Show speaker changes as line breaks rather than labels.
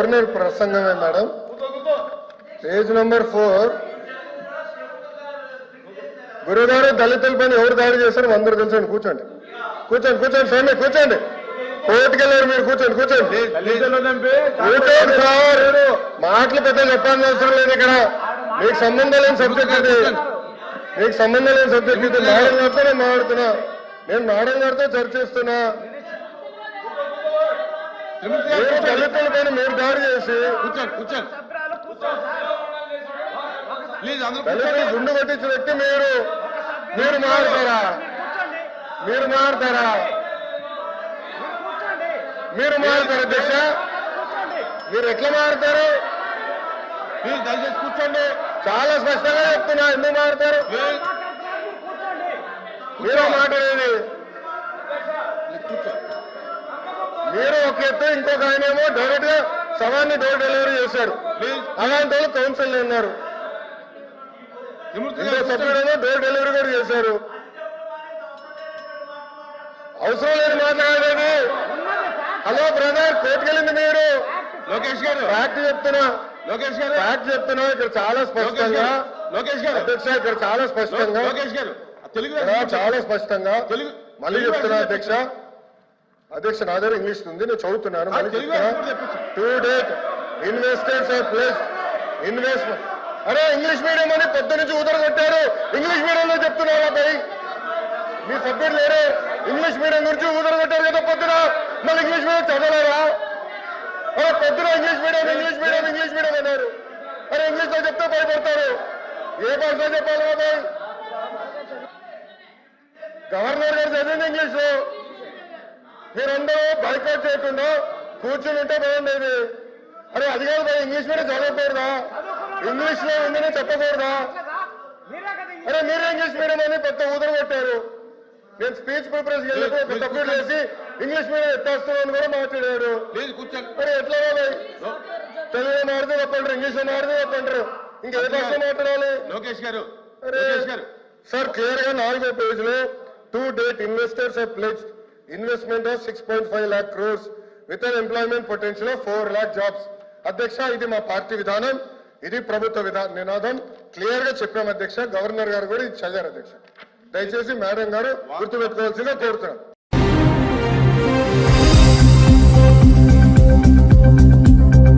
Governor ప్రసంగమే madam? Page number four. గురుగారు దళితులపైన ఎవరు దాడి చేశారు అందరూ తెలుసండి. కూర్చోండి. కూర్చోండి కూర్చోండి స్వామి కూర్చోండి. కోర్టుకి వెళ్ళారు మీరు కూర్చోండి కూర్చోండి. కూర్చోండి సార్. మాటలు పెద్ద చెప్పాల్సిన అవసరం లేదు ఇక్కడ. మీకు సంబంధం లేని సబ్జెక్ట్ ఇది. మీకు సంబంధం లేని సబ్జెక్ట్ ఇది. మేడం గారితో నేను మాట్లాడుతున్నా. నేను మేడం గారితో చర్చిస్తున్నా. మీరు దళితుల పైన మీరు దాడి చేసి
కూర్చోండి కూర్చోండి.
దళితులు గుండు కొట్టించిన వ్యక్తి మీరు. మీరు మారుతారా? మీరు మారుతారా? మీరు మారుతారా అధ్యక్ష? మీరు ఎట్లా మారుతారు?
ప్లీజ్ దయచేసి కూర్చోండి.
చాలా స్పష్టంగా చెప్తున్నా ఎందుకు మారుతారు? మీరు మాట్లాడేది
కూర్చో
మీరు ఒక ఎత్తు ఇంకొక ఆయన ఏమో డైరెక్ట్గా సవాన్ని డోర్ డెలివరీ చేశాడు. అలాంటి వాళ్ళు కౌన్సిల్ ఉన్నారు. సభ్యుడేమో డోర్ డెలివరీ కూడా చేశారు. అవసరం లేదు మాట్లాడేది హలో బ్రదర్ కోర్టుకెళ్ళింది మీరు?
లోకేష్ గారు.
ఫ్యాక్ట్ చెప్తున్నా.
లోకేష్ గారు.
ఫ్యాక్ట్ చెప్తున్నా ఇక్కడ చాలా స్పష్టంగా.
లోకేష్ గారు.
అధ్యక్ష ఇక్కడ చాలా స్పష్టంగా.
లోకేష్ గారు. తెలుగు
చాలా స్పష్టంగా.
తెలుగు
మళ్ళీ చెప్తున్నా అధ్యక్ష. అధ్యక్ష నా దగ్గర ఇంగ్లీష్ ఉంది నేను చదువుతున్నాను. To date investors plus investment అరే ఇంగ్లీష్ మీడియం అని పొద్దు నుంచి ఉదర కొట్టారు ఇంగ్లీష్ మీడియంలో చెప్తున్నారా భయ్ మీ సభ్యులు లేరు. ఇంగ్లీష్ మీడియం గురించి ఉదర కొట్టారు కదా పొద్దున. మళ్ళీ ఇంగ్లీష్ మీడియం చదవలేరా? అరే పొద్దున English medium English medium English medium అన్నారు. అరే ఇంగ్లీష్లో చెప్తే భయపడతారు. ఏ భాషలో చెప్పాలి బాబాయ్ గవర్నర్ గారు చదివింది ఇంగ్లీష్. లో మీరందరూ బైకౌట్ చేయకుండా కూర్చుని ఉంటే బాగుండేది అరే అది కాదు భయ్ ఇంగ్లీష్ మీడియం చదవకూడదా? ఇంగ్లీష్లో ఉందని చెప్పకూడదా? అరే మీరు ఇంగ్లీష్ మీడియం అని పెద్ద ఊదర కొట్టారు. నేను స్పీచ్ ప్రిపరేషన్ వెళ్ళినప్పుడు సబ్జెక్ట్ వేసి ఇంగ్లీష్ మీడియం ఎత్తేస్తున్నాను కూడా మాట్లాడారు. మరి ఎట్లా తెలుగులో మాడితే చెప్పంటారు ఇంగ్లీష్లో మాడితే చెప్పంటారు ఇంకా భాష మాట్లాడాలి?
లోకేష్ గారు
అరే సార్ క్లియర్గా నాలుగో పేజ్లో to date investors pledged investment of six point five lakh crores with an employment potential of four lakh jobs అధ్యక్ష ఇది మా పార్టీ విధానం. ఇది ప్రభుత్వ విధా నినాదం. క్లియర్గా చెప్పాం అధ్యక్ష. గవర్నర్ గారు కూడా ఇది చదివారు అధ్యక్ష. దయచేసి మేడం గారు గుర్తుపెట్టుకోవాల్సిందిగా కోరుతున్నాం.